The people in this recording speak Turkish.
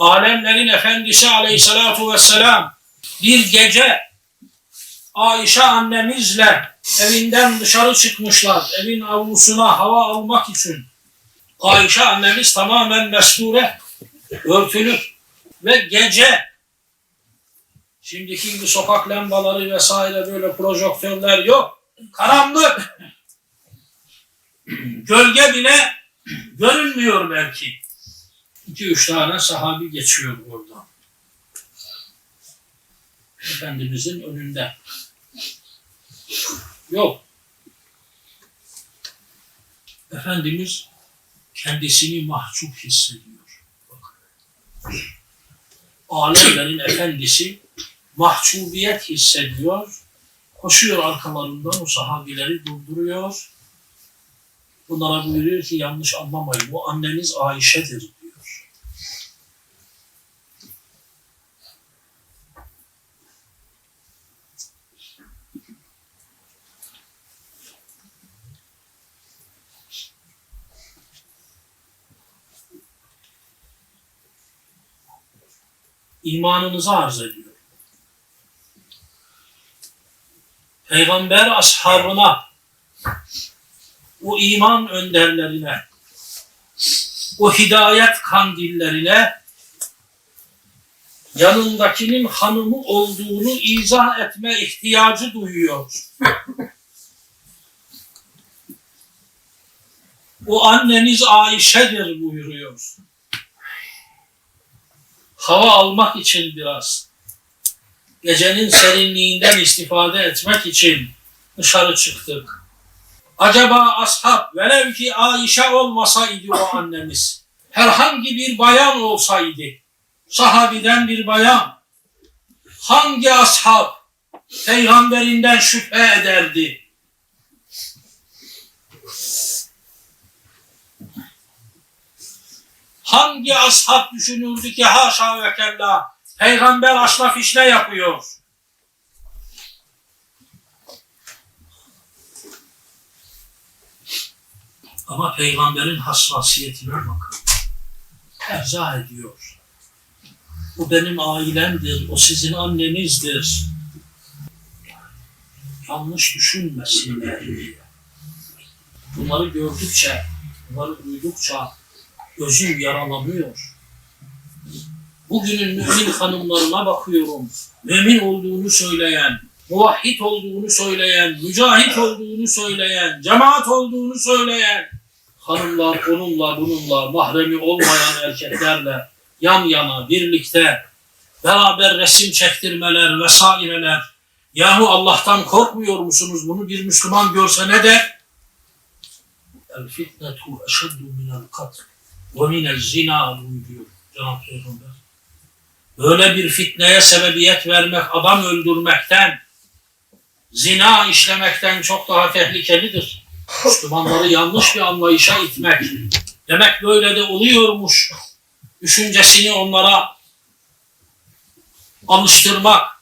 alemlerin efendisi aleyhissalatu vesselam bir gece Ayşe annemizle evinden dışarı çıkmışlar. Evin avlusuna hava almak için. Ayşe annemiz tamamen mesture, örtülü ve gece şimdiki gibi sokak lambaları vesaire böyle projektörler yok. Karanlık. Gölge bile görünmüyor belki. İki üç tane sahabi geçiyor oradan. Efendimizin önünde. Yok. Efendimiz kendisini mahcup hissediyor. Bakın. Alemlerin efendisi mahcubiyet hissediyor. Koşuyor arkalarından o sahabileri durduruyor. Bunlara buyuruyor ki yanlış anlamayın. Bu anneniz Ayşe'dir İmanınızı arz ediyor. Peygamber ashabına, o iman önderlerine, o hidayet kandillerine yanındakinin hanımı olduğunu izah etme ihtiyacı duyuyor. O anneniz Ayşe'dir buyuruyor. Hava almak için biraz, gecenin serinliğinden istifade etmek için dışarı çıktık. Acaba ashab velev ki Ayşe olmasaydı o annemiz, herhangi bir bayan olsaydı, sahabiden bir bayan, hangi ashab peygamberinden şüphe ederdi? Hangi ashab düşünürdü ki haşa ve kella peygamber aşna fişne yapıyor? Ama peygamberin hassasiyetine bakın. Erza ediyor. Bu benim ailemdir, o sizin annenizdir. Yanlış düşünmesinler diye. Bunları gördükçe, bunları duydukça gözüm yaralanıyor. Bugünün mümin hanımlarına bakıyorum. Mümin olduğunu söyleyen, muvahhid olduğunu söyleyen, mücahit olduğunu söyleyen, cemaat olduğunu söyleyen hanımlar onunla bununla mahremi olmayan erkeklerle yan yana birlikte beraber resim çektirmeler vesaireler. Yahu Allah'tan korkmuyor musunuz? Bunu bir Müslüman görse ne der? El fitnetu eşeddu minel katl ve minel zina buyuruyor Cenab-ı Peygamber. Böyle bir fitneye sebebiyet vermek, adam öldürmekten, zina işlemekten çok daha tehlikelidir. Müslümanları yanlış bir anlayışa itmek. Demek böyle de oluyormuş. Düşüncesini onlara alıştırmak.